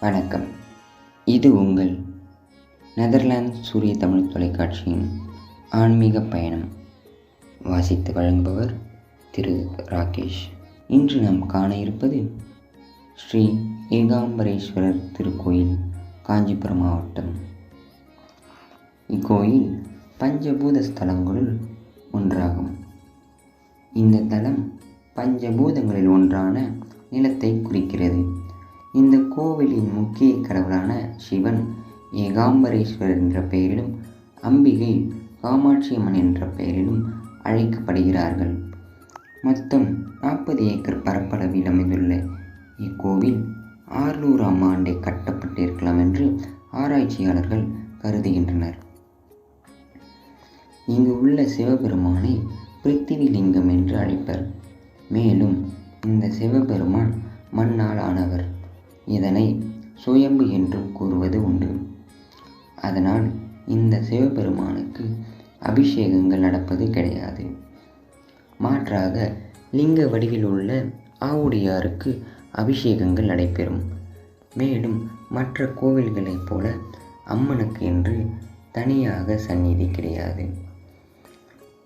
வணக்கம். இது உங்கள் நெதர்லாந்து சூரிய தமிழ் தொலைக்காட்சியின் ஆன்மீக பயணம். வாசித்து வழங்குபவர் திரு ராகேஷ். இன்று நாம் காண இருப்பது ஸ்ரீ ஏகாம்பரேஸ்வரர் திருக்கோயில் காஞ்சிபுரம் மாவட்டம். இக்கோயில் பஞ்சபூத ஸ்தலங்களுள் ஒன்றாகும். இந்த தலம் பஞ்சபூதங்களில் ஒன்றான நிலத்தை குறிக்கிறது. இந்த கோவிலின் முக்கிய கடவுளான சிவன் ஏகாம்பரேஸ்வரர் என்ற பெயரிலும் அம்பிகை காமாட்சி அம்மன் என்ற பெயரிலும் அழைக்கப்படுகிறார்கள். மொத்தம் நாற்பது ஏக்கர் பரப்பளவில் அமைந்துள்ள இக்கோவில் ஆறுநூறாம் ஆண்டை கட்டப்பட்டிருக்கலாம் என்று ஆராய்ச்சியாளர்கள் கருதுகின்றனர். இங்கு உள்ள சிவபெருமானை பிருத்திவிலிங்கம் என்று அழைப்பர். மேலும் இந்த சிவபெருமான் மண்ணால் ஆனவர் இதனை சுயம்பு என்றும் கூறுவது உண்டு. அதனால் இந்த சிவபெருமானுக்கு அபிஷேகங்கள் நடப்பது கிடையாது. மாற்றாக லிங்க வடிவில் உள்ள ஆவுடையாருக்கு அபிஷேகங்கள் நடைபெறும். மேலும் மற்ற கோவில்களைப் போல அம்மனுக்கு என்று தனியாக சந்நிதி கிடையாது.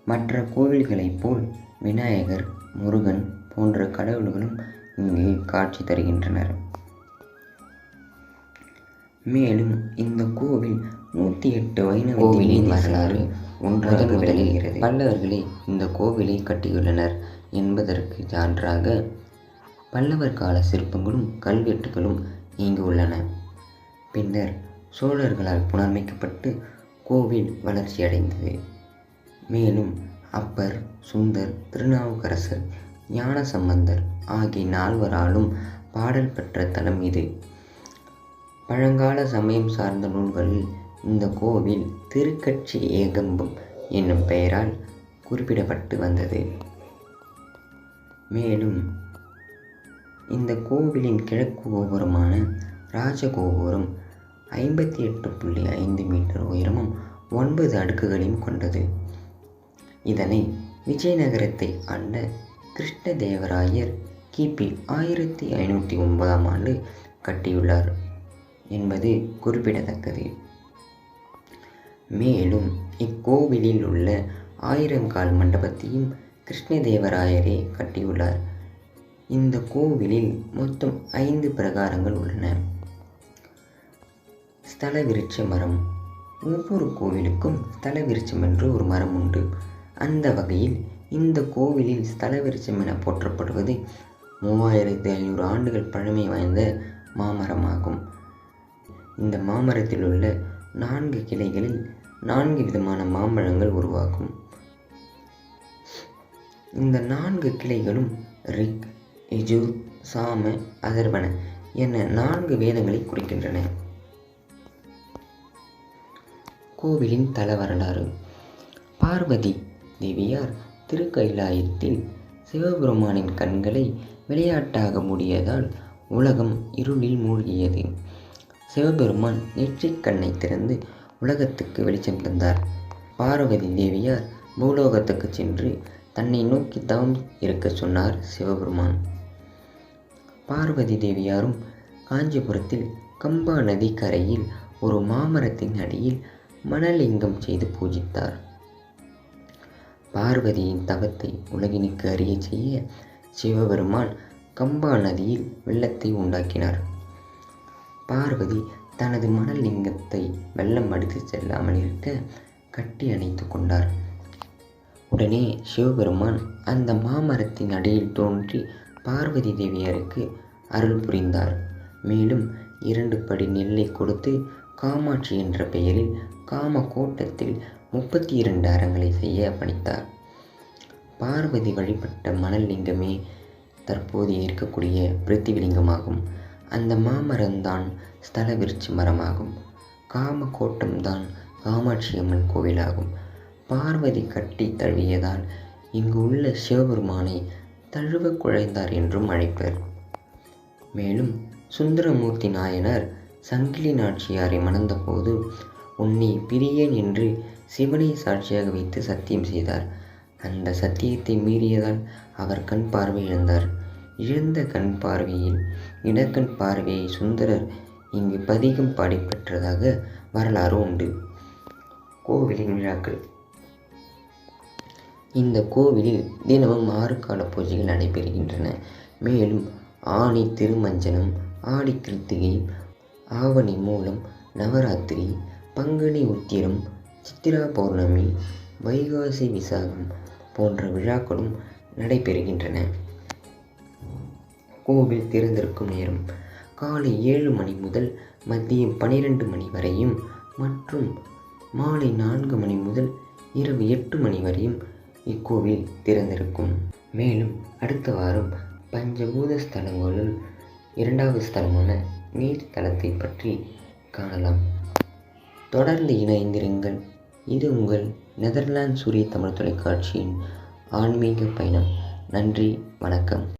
மற்ற கோவில்களைப் போல் விநாயகர் முருகன் போன்ற கடவுள்களும் இங்கு காட்சி தருகின்றனர். மேலும் இந்த கோவில் நூற்றி எட்டு வைணவ கோவிலின் வரலாறு ஒன்றாக விளங்குகிறது. பல்லவர்களே இந்த கோவிலை கட்டியுள்ளனர் என்பதற்கு சான்றாக பல்லவர் கால சிற்பங்களும் கல்வெட்டுகளும் இங்கு உள்ளன. பின்னர் சோழர்களால் புனரமைக்கப்பட்டு கோவில் வளர்ச்சியடைந்தது மேலும் அப்பர் சுந்தர் திருநாவுக்கரசர் ஞானசம்பந்தர் ஆகிய நால்வராலும் பாடல் பெற்ற தலம் இது. பழங்கால சமயம் சார்ந்த நூல்களில் இந்த கோவில் திருக்கட்சி ஏகம்பம் என்னும் பெயரால் குறிப்பிடப்பட்டு வந்தது. மேலும் இந்த கோவிலின் கிழக்கு கோபுரமான ராஜகோபுரம் ஐம்பத்தி எட்டு புள்ளி ஐந்து மீட்டர் உயரமும் ஒன்பது அடுக்குகளையும் கொண்டது. இதனை விஜயநகரத்தை ஆண்ட கிருஷ்ணதேவராயர் கிபி ஆயிரத்தி ஐநூற்றி ஒன்பதாம் ஆண்டு கட்டியுள்ளார். என்பது குறிப்பிடத்தக்கது. மேலும் இக்கோவிலில் உள்ள ஆயிரங்கால் மண்டபத்தையும் கிருஷ்ணதேவராயரே கட்டியுள்ளார். இந்த கோவிலில் மொத்தம் ஐந்து பிரகாரங்கள் உள்ளன. ஸ்தல விருட்ச மரம் ஒவ்வொரு கோவிலுக்கும் ஸ்தல விருட்சம் என்று ஒரு மரம் உண்டு. அந்த வகையில் இந்த கோவிலில் ஸ்தல விருட்சம் என போற்றப்படுவது மூவாயிரத்தி ஐநூறு ஆண்டுகள் பழமை வாய்ந்த மாமரமாகும். இந்த மாமரத்தில் உள்ள நான்கு கிளைகளில் நான்கு விதமான மாம்பழங்கள் உருவாகும். இந்த நான்கு கிளைகளும் ரிக் இஜு சாம அதர்வன என நான்கு வேதங்களை குறிக்கின்றன. கோவிலின் தல வரலாறு. பார்வதி தேவியார் திருக்கைலாயத்தில் சிவபெருமானின் கண்களை விளையாட்டாக மூடியதால் உலகம் இருளில் மூழ்கியது. சிவபெருமான் நெற்றிக் கண்ணை திறந்து உலகத்துக்கு வெளிச்சம் தந்தார். பார்வதி தேவியார் பூலோகத்துக்கு சென்று தன்னை நோக்கி தவம் இருக்க சொன்னார் சிவபெருமான். பார்வதி தேவியாரும் காஞ்சிபுரத்தில் கம்பா நதிக்கரையில் ஒரு மாமரத்தின் அடியில் மணலிங்கம் செய்து பூஜித்தார். பார்வதியின் தவத்தை உலகினுக்கு அறிய செய்ய சிவபெருமான் கம்பா நதியில் வெள்ளத்தை உண்டாக்கினார். பார்வதி தனது மணல் லிங்கத்தை வெள்ளம் அடித்து செல்லாமல் இருக்க கட்டி அணைத்து கொண்டார். உடனே சிவபெருமான் அந்த மாமரத்தின் அடியில் தோன்றி பார்வதி தேவியாருக்கு அருள் புரிந்தார். மேலும் இரண்டு படி நெல்லை கொடுத்து காமாட்சி என்ற பெயரில் காம கோட்டத்தில் முப்பத்தி இரண்டு அறங்களை செய்ய பணித்தார். பார்வதி வழிபட்ட மணல் லிங்கமே தற்போது இருக்கக்கூடிய பிருத்திவிலிங்கமாகும் அந்த மாமரம்தான் ஸ்தல விருட்ச மரமாகும். காம கோட்டம்தான் காமாட்சி அம்மன் கோவிலாகும். பார்வதி கட்டி தழுவியதால் இங்கு உள்ள சிவபெருமானை தழுவ குழைந்தார் என்றும் அழைப்பர். மேலும் சுந்தரமூர்த்தி நாயனர் சங்கிலி நாச்சியாரை மணந்தபோது உன்னை பிரியேன் என்று சிவனை சாட்சியாக வைத்து சத்தியம் செய்தார். அந்த சத்தியத்தை மீறியதால் அவர் கண் பார்வை இழந்தார். இழந்த கண் பார்வையில் இடக்கண் பார்வையை சுந்தரர் இங்கு பதிகம் பாடிப்பெற்றதாக வரலாறு உண்டு. கோவிலின் விழாக்கள். இந்த கோவிலில் தினமும் ஆறு கால பூஜைகள் நடைபெறுகின்றன. மேலும் ஆணி திருமஞ்சனம் ஆடி கிருத்திகை ஆவணி மூலம் நவராத்திரி பங்குனி உத்திரம் சித்திரா பௌர்ணமி வைகாசி விசாகம் போன்ற விழாக்களும் நடைபெறுகின்றன. கோவில் திறந்திருக்கும் நேரம் காலை ஏழு மணி முதல் மதியம் பனிரெண்டு மணி வரையும் மற்றும் மாலை நான்கு மணி முதல் இரவு எட்டு மணி வரையும் இக்கோவில் திறந்திருக்கும். மேலும் அடுத்த வாரம் பஞ்சபூத ஸ்தலங்களுள் இரண்டாவது ஸ்தலமான நீர் தலத்தை பற்றி காணலாம். தொடர்ந்து இணைந்திருங்கள். இது உங்கள் நெதர்லாந்து சூரிய தமிழ் தொலைக்காட்சியின் ஆன்மீக பயணம். நன்றி வணக்கம்.